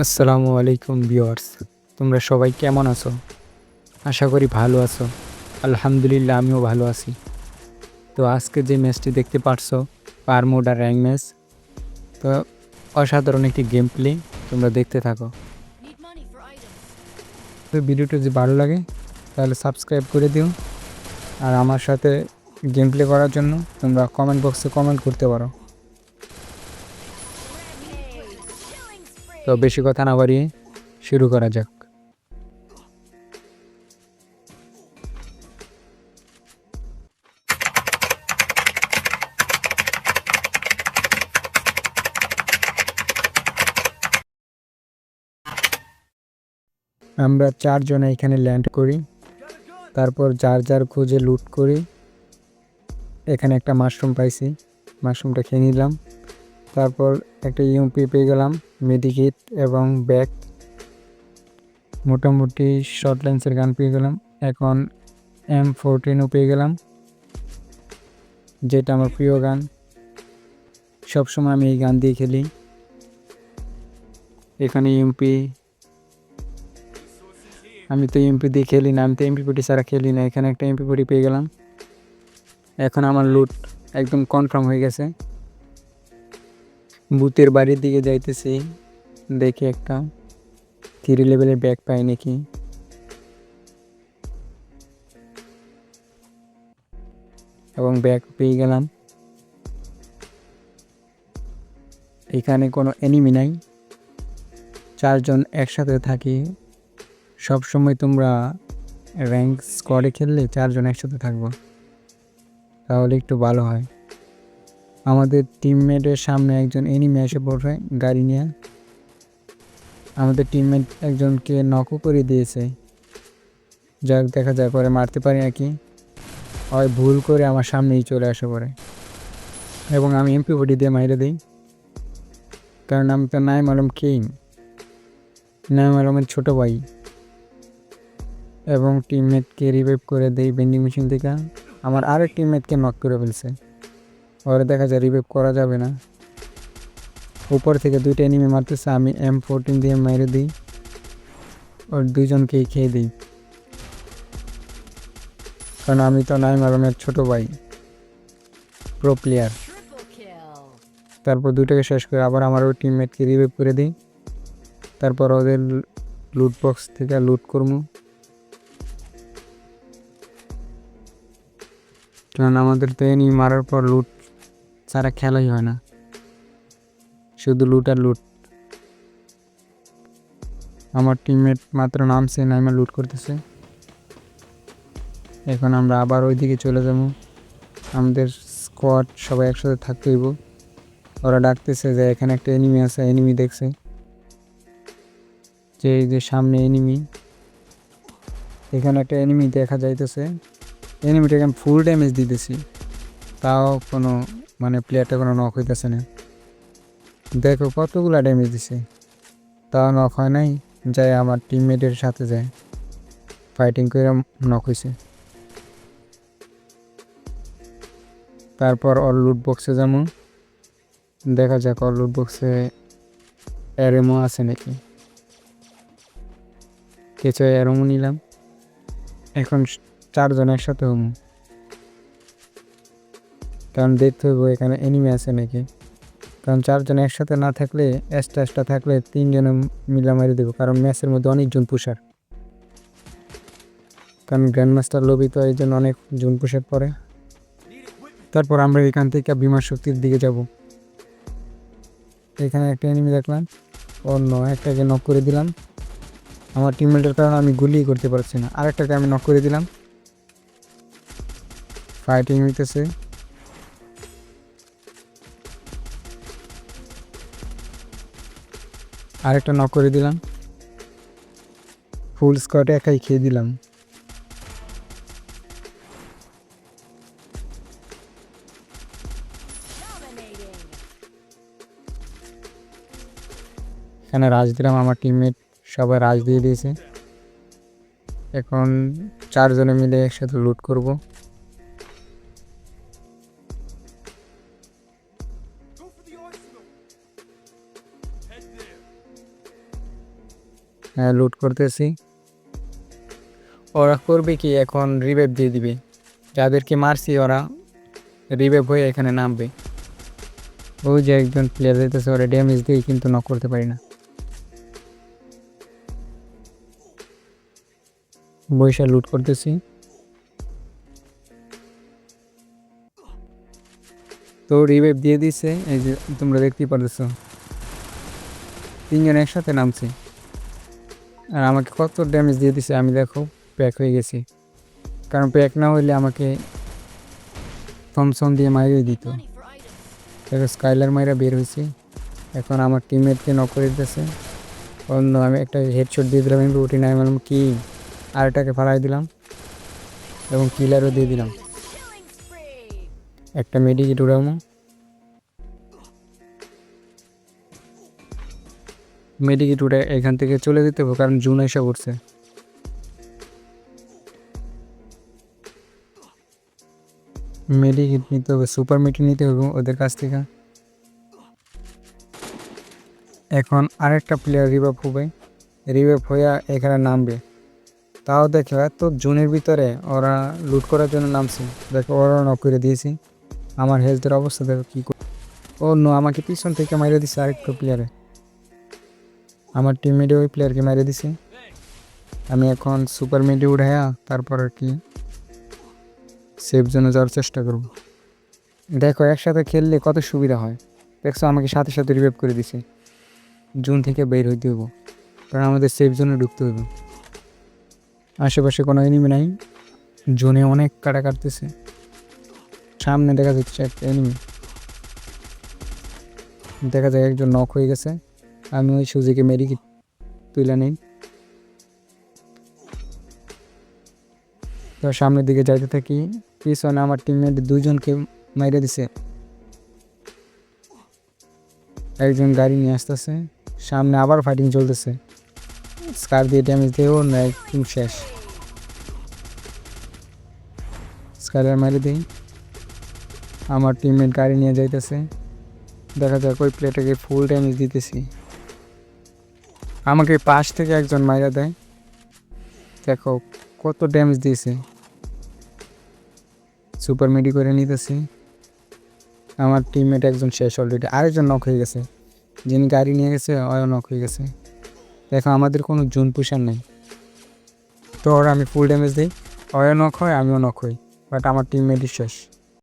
আসসালামু আলাইকুম ভিউয়ার্স, তোমরা সবাই কেমন আছো? আশা করি ভালো আছো। আলহামদুলিল্লাহ, আমিও ভালো আছি। তো আজকে যে ম্যাচটি দেখতে পারছ, পারমোড র্যাঙ্ক ম্যাচ, তো অসাধারণ একটি গেম প্লে, তোমরা দেখতে থাকো. তো ভিডিওটা যদি ভালো লাগে, তাহলে সাবস্ক্রাইব করে দিও। আর আমার সাথে গেম প্লে করার জন্য তোমরা কমেন্ট বক্সে কমেন্ট করতে পারো। তো বেশি কথা না বাড়িয়ে শুরু করা যাক। আমরা চারজনে এখানে ল্যান্ড করি, তারপর যার যার খুঁজে লুট করি। এখানে একটা মাশরুম পাইছি মাশরুমটা খেয়ে নিলাম। তারপর একটা ইউপি পেয়ে গেলাম। মেডিকিট এবং ব্যাক। মোটামুটি শর্ট লেন্সের গান পেয়ে গেলাম। এখন এম ফোরটিনও পেয়ে গেলাম। যেটা আমার প্রিয় গান। সবসময় আমি এই গান দিয়ে খেলি। এখানে ইউপি আমি তো এমপি দিয়ে খেলি না, আমি তো এমপি পুটি ছাড়া খেলি না। এখানে একটা এমপি পুটি পেয়ে গেলাম। এখন আমার লুট একদম কনফার্ম হয়ে গেছে। ভূতের বাড়ির দিকে যাইতেছি, দেখি একটা থ্রি লেভেলের ব্যাগ পাই নাকি। এবং ব্যাগ পেয়ে গেলাম। এখানে কোনো এনিমি নাই। চারজন একসাথে থাকি। সব সময় তোমরা র্যাঙ্ক স্কোয়াডে খেললে চারজন একসাথে থাকব। তাহলে একটু ভালো হয়। আমাদের টিমমেটের সামনে একজন এনিমি এসে পড়বে, গাড়ি নিয়ে। আমাদের টিমমেট একজনকে নকও করে দিয়েছে। যাক, দেখা যায় পরে মারতে পারি নাকি? হয় ভুল করে আমার সামনেই চলে আসে পরে। এবং আমি এমপি বডি দিয়ে মাইরে দিই। কারণ আমি তো নাইম আলম কিং নাইম আলমের ছোটো ভাই। এবং টিমমেটকে রিভাইভ করে দেই বেন্ডিং মেশিন থেকে। আমার আরেক টিমমেটকে নক করে ফেলছে। ওরা দেখা যায় রিভাইভ করা যাবে না। উপর থেকে দুইটা এনিমি মারতেছে, আমি এম ফোরটিন দিয়ে মেরে দিই, ওর দুইজনকেই খেয়ে দিই। কারণ আমি তো নাই মারনের ছোট ভাই প্রো প্লেয়ার তারপর দুইটাকে শেষ করে আবার আমার ওই টিমমেটকে রিভাইভ করে দিই। তারপর ওদের লুট বক্স থেকে লুট করব। কারণ আমাদের তো এনি মারার পর লুট ছাড়া খেলাই হয় না। শুধু লুট আর লুট। আমার টিমমেট মাত্র নামছে নাইমা লুট করতেছে। এখন আমরা আবার ওইদিকে চলে যাব। আমাদের স্কোয়াড সবাই একসাথে থাকতে হইব। ওরা ডাকতেছে যে এখানে একটা এনিমি আছে এনিমি দেখছে। যে এই যে সামনে এনিমি এখানে একটা এনিমি দেখা যাইতেছে। এনিমিটাকে আমি ফুল ড্যামেজ দিতেছি। তাও কোনো মানে প্লেয়ারটা কোনো নক হইতেছে না। দেখো কতগুলা ড্যামেজ দিছে। তাও নক হয় নাই, যাই আমার টিমমেটের সাথে যায়। ফাইটিং করে নক হয়েছে তারপর ওর লুট বক্সে যাব দেখা যাক ওর লুট বক্সে অ্যারেমো আছে নাকি। কিছু অ্যারেমো নিলাম। এখন চারজন একসাথে হব কারণ দেখতে হইব এখানে এনিমি আছে নাকি। কারণ চারজন একসাথে না থাকলে এক্সট্রা এক্সট্রা থাকলে তিনজনে মিলা মারি দেবো, কারণ ম্যাচের মধ্যে অনেকজন পুষার। কারণ গ্র্যান্ড মাস্টার লবি তো এই জন্য অনেক জুন পুষার পরে। তারপর আমরা এখান থেকে বিমান শক্তির দিকে যাব। এখানে একটা এনিমি দেখলাম। অন্য একটাকে নক করে দিলাম। আমার টিমমেটের কারণে আমি গুলি করতে পারছি না। আরেকটাকে আমি নক করে দিলাম। ফাইটিং হইতেছে। আরেকটা নক করে দিলাম। ফুল স্কোয়াডে একাই খেয়ে দিলাম। এখানে রাজ দিলাম, আমার টিমমেট সবাই রাজ দিয়ে দিয়েছে। এখন চারজনে মিলে একসাথে লুট করব। হ্যাঁ লুট করতেছি। ওরা করবে কি, এখন রিভাইভ দিয়ে দিবে। যাদেরকে মারছি, ওরা রিভাইভ হয়ে এখানে নামবে। ওই যে একজন প্লেয়ার যেতেছে ওরা ড্যামেজ দিয়ে কিন্তু নক করতে পারি না। বৈশা লুট করতেছি। তো রিভাইভ দিয়ে দিছে, এই যে তোমরা দেখতেই পারতেছো। তিনজন একসাথে নামছে। আর আমাকে কত ড্যামেজ দিয়ে দিছে, আমি দেখো প্যাক হয়ে গেছি। কারণ প্যাক না হইলে আমাকে থমসন দিয়ে মারিয়ে দিত। দেখো স্কাইলার মাইরা বের হয়েছে। এখন আমার টিমমেটকে নক করে দিতেছে। অন্য আমি একটা হেডশট দিয়ে দিলাম আমি রুটি নাই বললাম, কি? আরেকটাকে ফালাই দিলাম এবং কিলারও দিয়ে দিলাম। একটা মেডিকেট উড়ামো মেডিকেট উড়ে এখান থেকে চলে যেতে হবে, কারণ জুন এসে উঠছে মেডিকেট নিতে হবে সুপার মেডি নিতে হবে ওদের কাছ থেকে। এখন আরেকটা প্লেয়ার রিভাইভ হবে রিভাইভ হয়ে এখানে নামবে। তাও দেখো, এত জুনের ভিতরে ওরা লুট করার জন্য নামছে। দেখো, ওরা নক করে দিয়েছি। আমার হেলথের অবস্থা দেখো কী ও নো আমাকে পিছন থেকে মাইরে দিছে আরেকটা প্লেয়ারে আমার টিমমেটে ওই প্লেয়ারকে মাইরে দিছে। আমি এখন সুপার মেডি উঠাইয়া তারপর আর কি সেফ জন্য যাওয়ার চেষ্টা করব। দেখো, একসাথে খেললে কত সুবিধা হয়। দেখছ, আমাকে সাথে সাথে রিভাইভ করে দিছে। জুন থেকে বের হইতে হইব। কারণ আমাদের সেফ জোনে ঢুকতে হইব। আশেপাশে কোনো এনিমি নাই। জোনে অনেক কাটা কাটতেছে। সামনে দেখা যাচ্ছে একটা এনিমি দেখা যায় একজন নক হয়ে গেছে। আমি ওই সুজিকে মেরি তুলে নেই? তো সামনের দিকে যাইতে থাকি, পিছনে আমার টিমমেট দুজনকে মাইরে দিছে। একজন গাড়ি নিয়ে আসতেছে, সামনে আবার ফাইটিং চলতেছে। স্কার দিয়ে ড্যামেজ দিয়েও না একদম শেষ। স্কাইলার মারি দিই। আমার টিমমেট গাড়ি নিয়ে যাইতেছে। দেখা যাক ওই প্লেটাকে ফুল ড্যামেজ দিতেছি। আমাকে পাশ থেকে একজন মাইরা দেয়। দেখো কত ড্যামেজ দিয়েছে। সুপার মেডি করে নিতেছি। আমার টিমমেট একজন শেষ অলরেডি আরেকজন নক হয়ে গেছে। যিনি গাড়ি নিয়ে গেছে অয় নক হয়ে গেছে। দেখো আমাদের কোনো জুন পুষার নেই। তো ওরা আমি ফুল ড্যামেজ দিই। অয় নক হয়, আমিও নক হই বাট আমার টিমমেটই শেষ।